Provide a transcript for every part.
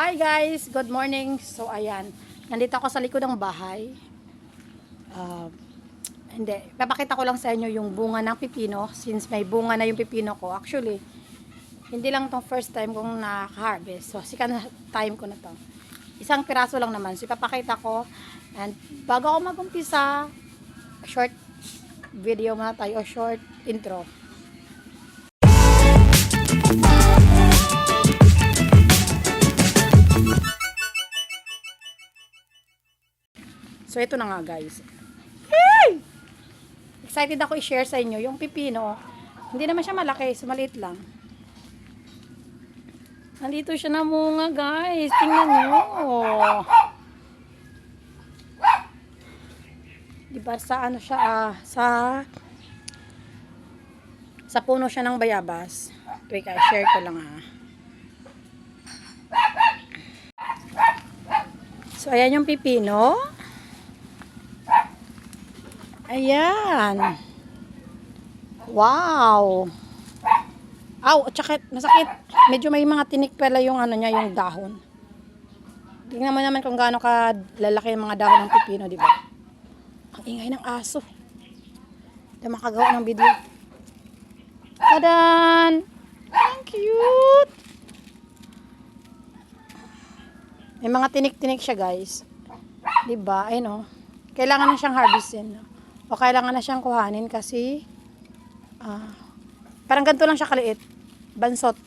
Hi guys! Good morning! So ayan, nandito ako sa likod ng bahay. Ah, hindi, papakita ko lang sa inyo yung bunga ng pipino since may bunga na yung pipino ko. Actually, hindi lang tong first time kong naka-harvest. So, second time ko na to. Isang piraso lang naman. So, ipapakita ko. And bago ako mag-umpisa, short video muna tayo short intro. So, ito na nga guys. Yay! Excited ako i-share sa inyo yung pipino. Hindi naman siya malaki, so maliit lang. Nandito siya na munga guys. Tingnan nyo. Diba sa ano siya ah, sa sa puno siya ng bayabas. Wait, share ko lang ah. So, ayan yung pipino. Ayan. Wow. Aw, at saka masakit. Medyo may mga tinik pala yung ano niya, yung dahon. Tingnan mo naman kung gaano ka lalaki yung mga dahon ng pipino, di ba? Ang ingay ng aso. Hindi makagawa ng video. Tadan! Ang cute! May mga tinik-tinik siya, guys. Di ba? Ayun, oh. Kailangan na siyang harvestin. no? O kailangan na siyang kuhanin kasi ah, parang ganito lang siya kaliit. Bansot.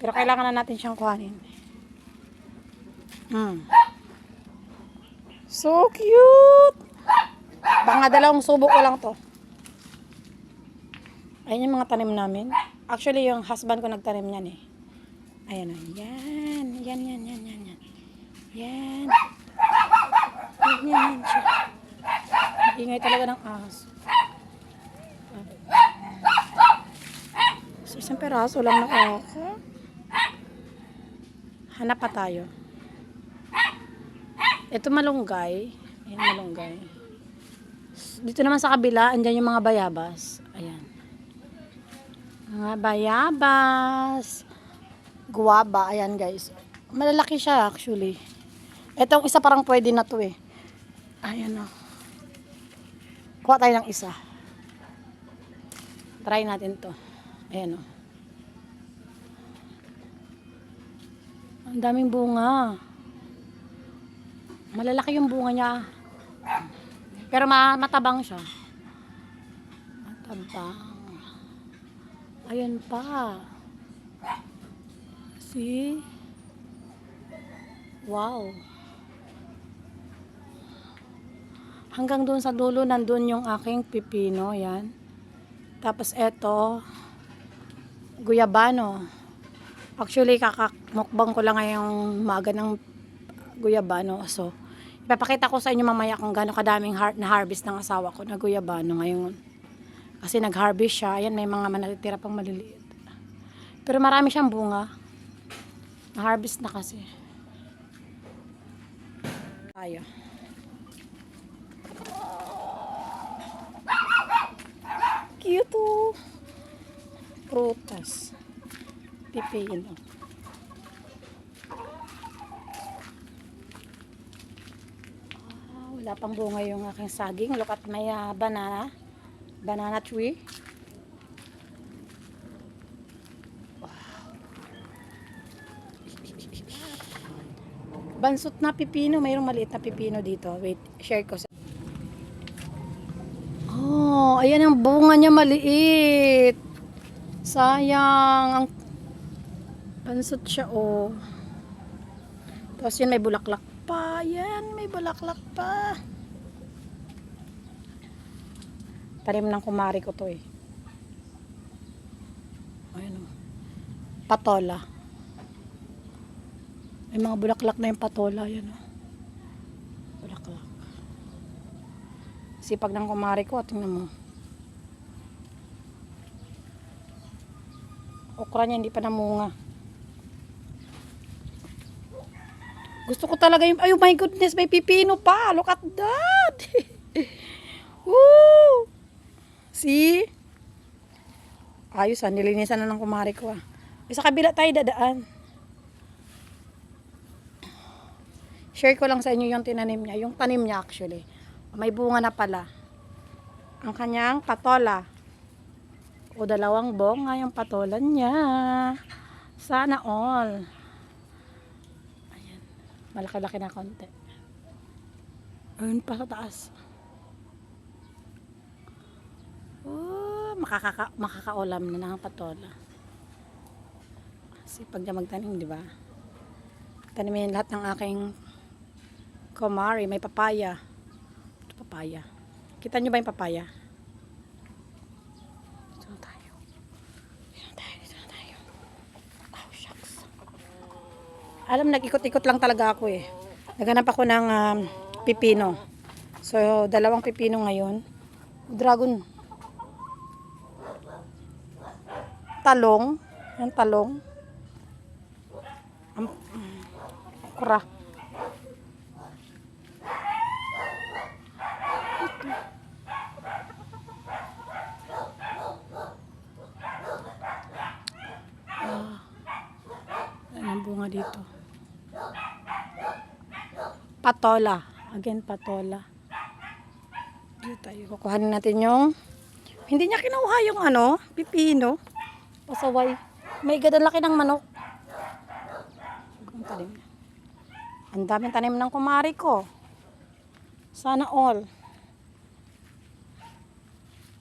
Pero kailangan na natin siyang kuhanin. Mm. So cute! Baka dalawang subo ko lang to. Ayan yung mga tanim namin. Actually, yung husband ko nagtanim niyan eh. Ayan o. Yan. Yan, yan, yan, yan, yan. Yan. Yan, yan, yan siya. Ingay talaga ng aso. So, isang peraso lang na ako. Hanap pa tayo. Ito malunggay. Ayan, malunggay. Dito naman sa kabila, andyan yung mga bayabas. Ayan. Mga bayabas. Guwaba. Ayan, guys. Malalaki siya, actually. Etong isa parang pwede na to eh. Ayan o. Kuha tayo ng isa. Try natin to. Ayan o. Ang daming bunga. Malalaki yung bunga niya. Pero ma matabang siya. Matabang. Ayan pa. See? Wow. Hanggang doon sa dulo, nandun yung aking pipino. Yan. Tapos eto, guyabano. Actually, kakakmukbang ko lang ngayong maga ng guyabano. So, ipapakita ko sa inyo mamaya kung gaano kadaming har- na-harvest ng asawa ko na guyabano ngayon. Kasi nag-harvest siya. Ayan, may mga manatitira pang maliliit. Pero marami siyang bunga. Na-harvest na kasi. Tayo. Cute oh. Prutas. Pipino. Ah, wala pang bunga yung aking saging. Look at my ah, banana. Banana tree. Bansot na pipino. Mayroong maliit na pipino dito. Wait, share ko sa... Oh, ayan ang bunga niya maliit. Sayang. Ang pansot siya, oh. Tapos yun, may bulaklak pa. Yan, may bulaklak pa. Tarim ng kumari ko to, eh. Ayan, oh. Patola. May mga bulaklak na yung patola. Yan, oh. Bulaklak. Sipag ng kumari ko. Tingnan mo. Okra niya hindi pa namunga. Gusto ko talaga yung... Ay, oh my goodness, may pipino pa. Look at that. Woo! See? Ayos ah, nilinisan na ng kumari ko ah. Sa kabila tayo dadaan. share ko lang sa inyo yung tinanim niya. Yung tanim niya actually. May bunga na pala. Ang kanyang patola. O dalawang bunga yung patola niya. Sana all. Ayan. Malaki-laki na konti. Ayun pa sa taas. Oh, makakaka makakaulam na ng patola. Kasi pag niya magtanim, di ba? Tanimin lahat ng aking komari. May papaya. Ito papaya. Kita nyo ba yung papaya? Dito na tayo. Dito na tayo. Dito na tayo. Oh, shucks. Alam, nag-ikot-ikot lang talaga ako eh. Naghanap ako ng um, pipino. So, dalawang pipino ngayon. Dragon. Talong. Yung talong. Mm, Okra. Ah. Bunga dito? Patola. Again, patola. Dito tayo. Kukuhanin natin yung hindi niya kinuha yung ano, pipino. Pasaway. May ganda laki ng manok. Ang daming tanim ng kumari ko. Sana all.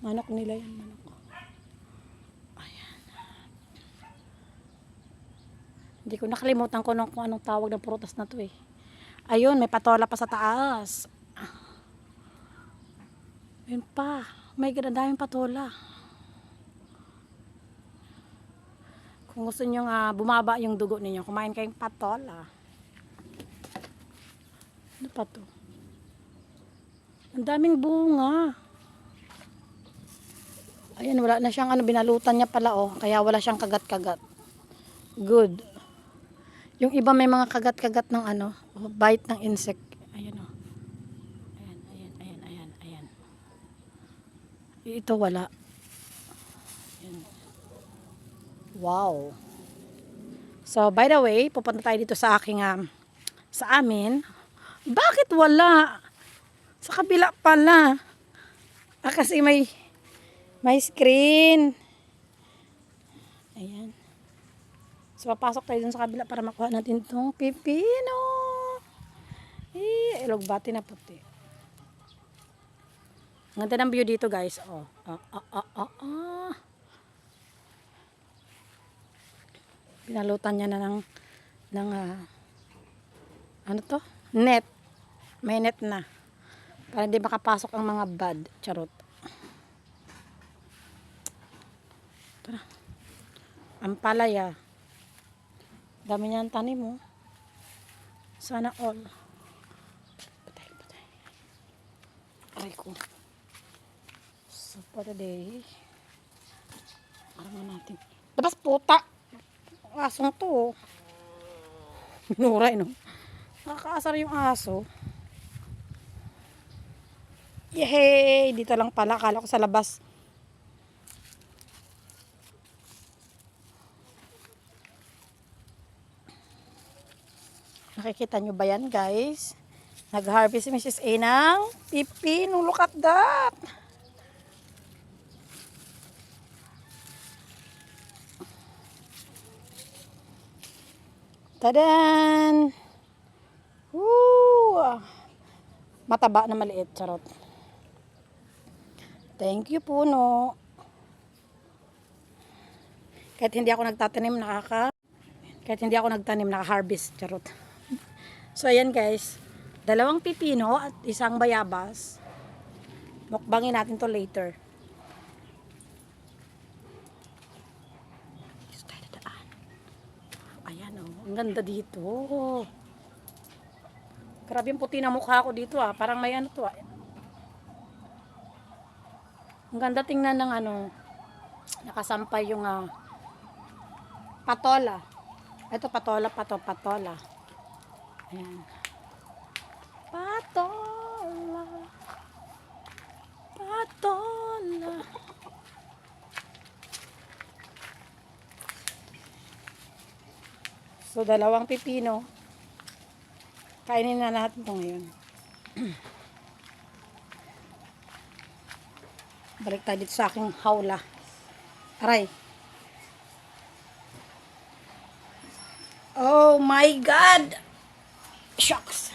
Manok nila yan, manok. Ayan. Hindi ko nakalimutan ko nung kung anong tawag ng prutas na to eh. Ayun, may patola pa sa taas. Ayun pa. May daming patola. Kung gusto nyo nga bumaba yung dugo ninyo, kumain kayong patola. Ano pa to? Ang daming bunga. Ayan, wala na siyang ano, binalutan niya pala oh. Kaya wala siyang kagat-kagat. Good. Yung iba may mga kagat-kagat ng ano, bite ng insect. Ayan oh. Ayan, ayan, ayan, ayan, ayan. Ito wala. Ayan. Wow. So, by the way, pupunta tayo dito sa aking, um, sa amin. Bakit wala? Sa kabila pala. Ah, kasi may, may screen. Ayan. So, papasok tayo dun sa kabila para makuha natin itong pipino. Eh, elogbati na puti. Ang ganda ng view dito, guys. Oh. Ah, ah, ah, ah, ah. Pinalutan niya na ng, ng ah, ano to? Net. May net na. Para hindi makapasok ang mga bad. Charot. Tara. Ang palaya. Dami niya ang tanim mo. Sana all. Patay, patay. Aray ko. So, for today, araman natin. Labas puta! Asong to. oh. Binuray, no? Nakakaasar yung aso. Yehey! Dito lang pala. Akala ko sa labas. Nakikita nyo ba yan, guys? Nag-harvest si Mrs. A ng pipino. Look at that! Tadan! Woo! Mataba na maliit, charot. Thank you po, no. Kahit hindi ako nagtatanim, nakaka... Kahit hindi ako nagtanim, naka-harvest, charot. So, ayan guys. Dalawang pipino at isang bayabas. Mukbangin natin to later. Dito tayo dadaan. Ayan oh, ang ganda dito. Grabe yung puti na mukha ko dito ah. Parang may ano to ah. Ang ganda tingnan ng ano. Nakasampay yung ah, patola. Ito patola, pato, patola. Ayan. Patola. Patola. So, dalawang pipino. Kainin na natin ito ngayon. Balik tayo dito sa aking hawla. Aray. Oh my God! Shucks.